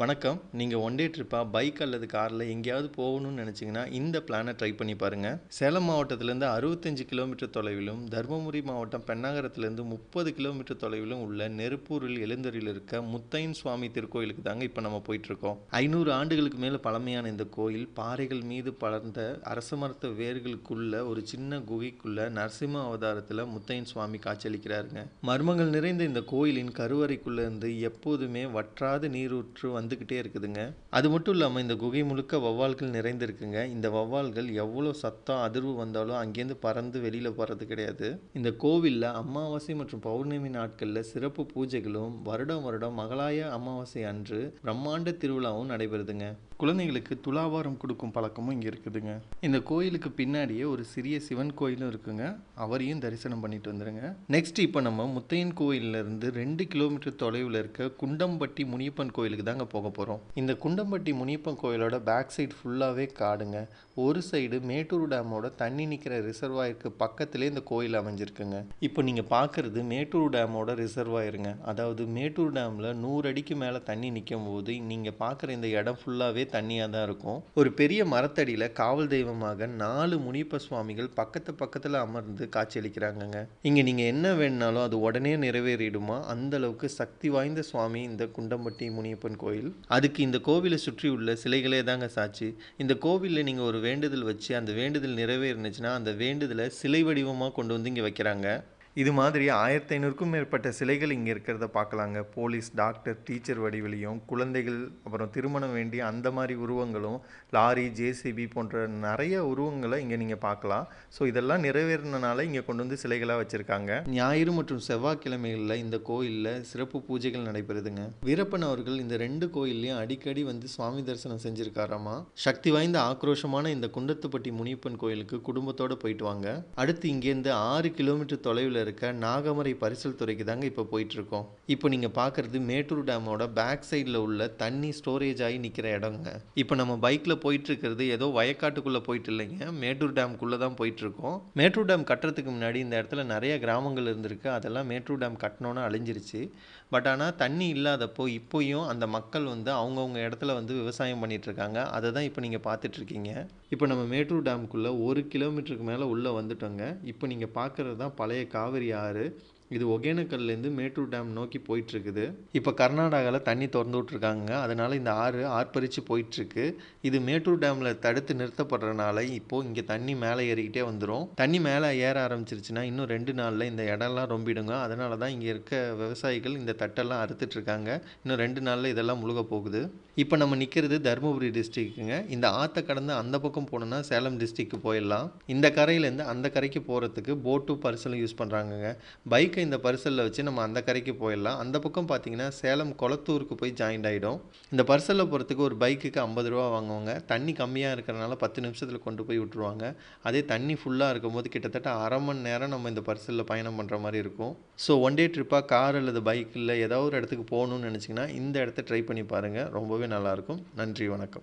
வணக்கம். நீங்கள் one day ட்ரிப்பாக bike அல்லது காரில் எங்கேயாவது போகணும்னு நினச்சிங்கன்னா இந்த பிளானை ட்ரை பண்ணி பாருங்கள் சேலம் மாவட்டத்திலேருந்து அறுபத்தஞ்சு கிலோமீட்டர் தொலைவிலும் தருமபுரி மாவட்டம் பெண்ணாகரத்துலேருந்து முப்பது கிலோமீட்டர் தொலைவிலும் உள்ள நெருப்பூரில் எழுந்தரில் இருக்க முத்தையன் சுவாமி திருக்கோயிலுக்கு தாங்க இப்போ நம்ம போயிட்டுருக்கோம். ஐநூறு ஆண்டுகளுக்கு மேலே பழமையான இந்த கோயில் பாறைகள் மீது பலர்ந்த அரச மரத்த வேர்களுக்குள்ள ஒரு சின்ன குகைக்குள்ள நரசிம்ம அவதாரத்தில் முத்தையன் சுவாமி காட்சியளிக்கிறாருங்க. மர்மங்கள் நிறைந்த இந்த கோயிலின் கருவறைக்குள்ளேருந்து எப்போதுமே வற்றாத நீரூற்று வந்துக்கிட்டே இருக்குதுங்க. அது மட்டும் இல்லாமல் இந்த குகை முழுக்க வௌவால்கள் நிறைந்திருக்குங்க. இந்த வௌவால்கள் எவ்வளோ சத்தம் அதிர்வு வந்தாலும் அங்கேருந்து பறந்து வெளியில் போகிறது கிடையாது. இந்த கோவிலில் அமாவாசை மற்றும் பௌர்ணமி நாட்களில் சிறப்பு பூஜைகளும் வருடம் வருடம் மகளாய அமாவாசை அன்று பிரம்மாண்ட திருவிழாவும் நடைபெறுதுங்க. குழந்தைகளுக்கு துலாவாரம் கொடுக்கும் பழக்கமும் இங்கே இருக்குதுங்க. இந்த கோயிலுக்கு பின்னாடியே ஒரு சிறிய சிவன் கோயிலும் இருக்குங்க. அவரையும் தரிசனம் பண்ணிட்டு வந்துடுங்க நெக்ஸ்ட் இப்போ நம்ம முத்தையன் கோயில்ல இருந்து ரெண்டு கிலோமீட்டர் தொலைவில் இருக்க குண்டம்பட்டி முனியப்பன் கோயிலுக்கு தாங்க போக போகிறோம் இந்த குண்டம்பட்டி முனியப்பன் கோயிலோட பேக் சைடு ஃபுல்லாகவே காடுங்க. ஒரு சைடு மேட்டூர் டேமோட தண்ணி நிற்கிற ரிசர்வாயருக்கு பக்கத்திலே இந்த கோயில் அமைஞ்சிருக்குங்க. இப்போ நீங்கள் பார்க்குறது மேட்டூர் டேமோட ரிசர்வாயிருங்க அதாவது மேட்டூர் டேமில் நூறு அடிக்கு மேலே தண்ணி நிற்கும் போது நீங்கள் பார்க்குற இந்த இடம் ஃபுல்லாகவே தண்ணியாக தான் இருக்கும். ஒரு பெரிய மரத்தடியில் காவல் தெய்வமாக நாலு முனியப்ப சுவாமிகள் பக்கத்து பக்கத்தில் அமர்ந்து காட்சியளிக்கிறாங்கங்க. இங்கே நீங்கள் என்ன வேணுனாலும் அது உடனே நிறைவேறிடுமா? அந்த அளவுக்கு சக்தி வாய்ந்த சுவாமி இந்த குண்டம்பட்டி முனியப்பன் கோயில். அதுக்கு இந்த கோவிலை சுற்றி உள்ள சிலைகளே தாங்க சாட்சி. இந்த கோவிலில் நீங்கள் ஒரு வேண்டுதல் வச்சு அந்த வேண்டுதல் நிறைவேறினுச்சுன்னா அந்த வேண்டுதலை சிலை வடிவமாக கொண்டு வந்து இங்கே வைக்கிறாங்க. இது மாதிரி ஆயிரத்தி ஐநூறுக்கும் மேற்பட்ட சிலைகள் இங்கே இருக்கிறத பார்க்கலாங்க. போலீஸ் டாக்டர் டீச்சர் வடிவிலையும் குழந்தைகள் அப்புறம் திருமணம் வேண்டிய அந்த மாதிரி உருவங்களும் லாரி ஜேசிபி போன்ற நிறைய உருவங்களை இங்கே நீங்கள் பார்க்கலாம். ஸோ இதெல்லாம் நிறைவேறினால இங்கே கொண்டு வந்து சிலைகளாக வச்சுருக்காங்க. ஞாயிறு மற்றும் செவ்வாய்க்கிழமைகளில் இந்த கோயிலில் சிறப்பு பூஜைகள் நடைபெறுதுங்க. வீரப்பன் அவர்கள் இந்த ரெண்டு கோயில்லையும் அடிக்கடி வந்து சுவாமி தரிசனம் செஞ்சுருக்காராமா? சக்தி வாய்ந்த ஆக்ரோஷமான இந்த குண்டத்துப்பட்டி முனியப்பன் கோயிலுக்கு குடும்பத்தோடு போயிட்டு வாங்க. அடுத்து இங்கேருந்து ஆறு கிலோமீட்டர் தொலைவில் இருக்க நாகமரை பரிசல் துறைக்கு தாங்க இப்போ போயிட்டுருக்கோம். இப்போ நீங்கள் பார்க்குறது மேட்டூர் டேமோட பேக் சைடில் உள்ள தண்ணி ஸ்டோரேஜ் ஆகி நிற்கிற இடங்க. இப்போ நம்ம பைக்கில் போயிட்டுருக்கிறது ஏதோ வயக்காட்டுக்குள்ளே போயிட்டு இல்லைங்க. மேட்டூர் டேம்குள்ளே தான் போயிட்டுருக்கோம். மேட்டூர் டேம் கட்டுறதுக்கு முன்னாடி இந்த இடத்துல நிறைய கிராமங்கள் இருந்திருக்கு. அதெல்லாம் மேட்டூர் டேம் கட்டினோன்னு அழிஞ்சிருச்சு. பட் ஆனால் தண்ணி இல்லாதப்போ இப்போயும் அந்த மக்கள் வந்து அவங்கவுங்க இடத்துல வந்து விவசாயம் பண்ணிகிட்ருக்காங்க அதை தான் இப்போ நீங்கள் பார்த்துட்ருக்கீங்க இப்போ நம்ம மேட்டூர் டேமுக்குள்ளே ஒரு கிலோமீட்டருக்கு மேலே உள்ளே வந்துட்டோங்க. இப்போ நீங்கள் பார்க்குறது தான் பழைய காவிரி ஆறு இது ஒகேனக்கல்லேருந்து மேட்டூர் டேம் நோக்கி போயிட்டுருக்குது. இப்போ கர்நாடகாவில் தண்ணி திறந்து விட்ருக்காங்க அதனால் இந்த ஆறு ஆர்ப்பரித்து போயிட்டுருக்கு. இது மேட்டூர் டேமில் தடுத்து நிறுத்தப்படுறதுனால இப்போது இங்கே தண்ணி மேலே ஏறிக்கிட்டே வந்துடும் தண்ணி மேலே ஏற ஆரம்பிச்சிருச்சுன்னா இன்னும் ரெண்டு நாளில் இந்த இடம்லாம் ரொம்பிடுங்க. அதனால தான் இங்கே இருக்க விவசாயிகள் இந்த தட்டெல்லாம் அறுத்துட்ருக்காங்க. இன்னும் ரெண்டு நாளில் இதெல்லாம் முழுக போகுது. இப்போ நம்ம நிற்கிறது தருமபுரி டிஸ்ட்ரிக்குங்க இந்த ஆற்றை கடந்து அந்த பக்கம் போனோம்னா சேலம் டிஸ்ட்ரிக்கு போயிடலாம். இந்த கரையிலேருந்து அந்த கரைக்கு போகிறதுக்கு போட்டும் பரிசலும் யூஸ் பண்ணுறாங்கங்க பைக் பைக்கை இந்த பரிசலில் வச்சு நம்ம அந்த கரைக்கு போயிடலாம். அந்த பக்கம் பார்த்தீங்கன்னா சேலம் குளத்தூருக்கு போய் ஜாயின்ட் ஆகிடும் இந்த பரிசலில் போகிறதுக்கு ஒரு பைக்குக்கு ஐம்பது ரூபா வாங்குவாங்க. தண்ணி கம்மியாக இருக்கிறனால பத்து நிமிஷத்தில் கொண்டு போய் விட்டுருவாங்க. அதே தண்ணி ஃபுல்லாக இருக்கும்போது கிட்டத்தட்ட அரை மணி நேரம் நம்ம இந்த பரிசலில் பயணம் பண்ணுற மாதிரி இருக்கும். ஸோ ஒன் டே ட்ரிப்பாக கார் அல்லது பைக்கில் ஏதாவது ஒரு இடத்துக்கு போகணுன்னு நினச்சிங்கன்னா இந்த இடத்த ட்ரை பண்ணி பாருங்கள் ரொம்பவே நல்லாயிருக்கும் நன்றி வணக்கம்.